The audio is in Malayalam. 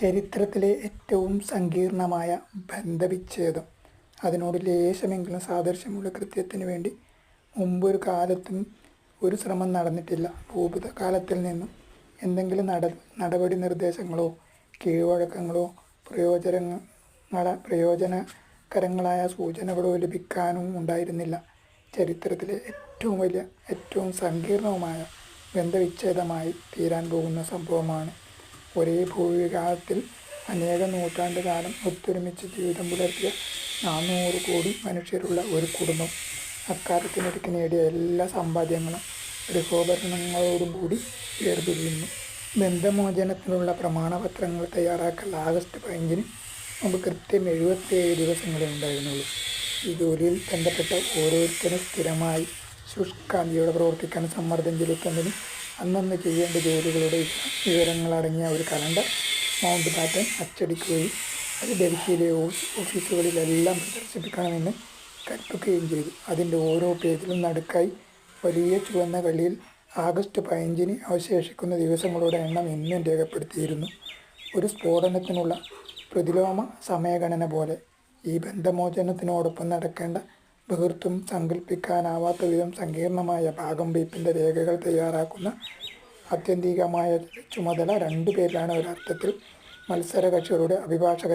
ചരിത്രത്തിലെ ഏറ്റവും സങ്കീർണമായ ബന്ധവിച്ഛേദം. അതിനോട് ലേശമെങ്കിലും സാദൃശ്യമുള്ള കൃത്യത്തിന് വേണ്ടി മുമ്പൊരു കാലത്തും ഒരു ശ്രമം നടന്നിട്ടില്ല. ഭൂതകാലത്തിൽ നിന്നും എന്തെങ്കിലും നട നടപടി നിർദ്ദേശങ്ങളോ കീഴ്വഴക്കങ്ങളോ പ്രയോജനങ്ങള പ്രയോജനകരങ്ങളായ സൂചനകളോ ലഭിക്കാനും ഉണ്ടായിരുന്നില്ല. ചരിത്രത്തിലെ ഏറ്റവും വലിയ ഏറ്റവും സങ്കീർണവുമായ ബന്ധവിച്ഛേദമായി തീരാൻ പോകുന്ന സംഭവമാണ് ഒരേ ഭൂവിഭാഗത്തിൽ അനേക നൂറ്റാണ്ട് കാലം ഒത്തൊരുമിച്ച് ജീവിതം പുലർത്തിയ നാനൂറ് കോടി മനുഷ്യരുള്ള ഒരു കുടുംബം. അക്കാലത്തിനിടയ്ക്ക് നേടിയ എല്ലാ സമ്പാദ്യങ്ങളും ഗൃഹോപകരണങ്ങളോടും കൂടി വേർപിരിയുന്നു. ബന്ധമോചനത്തിനുള്ള പ്രമാണപത്രങ്ങൾ തയ്യാറാക്കൽ ആഗസ്റ്റ് പതിനഞ്ചിന് മുമ്പ് കൃത്യം എഴുപത്തിയേഴ് ദിവസങ്ങളേ ഉണ്ടായിരുന്നുള്ളൂ. ഈ ജോലിയിൽ ബന്ധപ്പെട്ട ഓരോരുത്തരും സ്ഥിരമായി ശുഷ്കാന്തിയോടെ പ്രവർത്തിക്കാൻ സമ്മർദ്ദം ചെലുത്തുന്നതിന് അന്നന്ന് ചെയ്യേണ്ട ജോലികളുടെ വിവരങ്ങളടങ്ങിയ ഒരു കലണ്ടർ മൗണ്ട് പാറ്റേൺ അച്ചടിക്കുകയും അത് ഡൽഹിയിലെ ഓഫീസുകളിലെല്ലാം പ്രദർശിപ്പിക്കണമെന്ന് കൽപ്പിക്കുകയും ചെയ്തു. അതിന്റെ ഓരോ പേജിലും നടുക്കായി വലിയ ചുവന്ന കള്ളിയിൽ ആഗസ്റ്റ് പതിനഞ്ചിന് അവശേഷിക്കുന്ന ദിവസങ്ങളുടെ എണ്ണം എന്നും രേഖപ്പെടുത്തിയിരുന്നു. ഒരു സ്ഫോടനത്തിനുള്ള പ്രതിലോമ സമയഗണന പോലെ ഈ ബന്ധമോചനത്തിനോടൊപ്പം നടക്കേണ്ട ബഹുത്വം സങ്കല്പിക്കാനാവാത്ത വിധം സങ്കീർണമായ ഭാഗം ബീപ്പിന്റെ രേഖകൾ തയ്യാറാക്കുന്ന ആത്യന്തികമായ ചുമതല രണ്ടു പേരിലാണ് ഒരർത്ഥത്തിൽ മത്സര കക്ഷികളുടെ അഭിഭാഷകരായി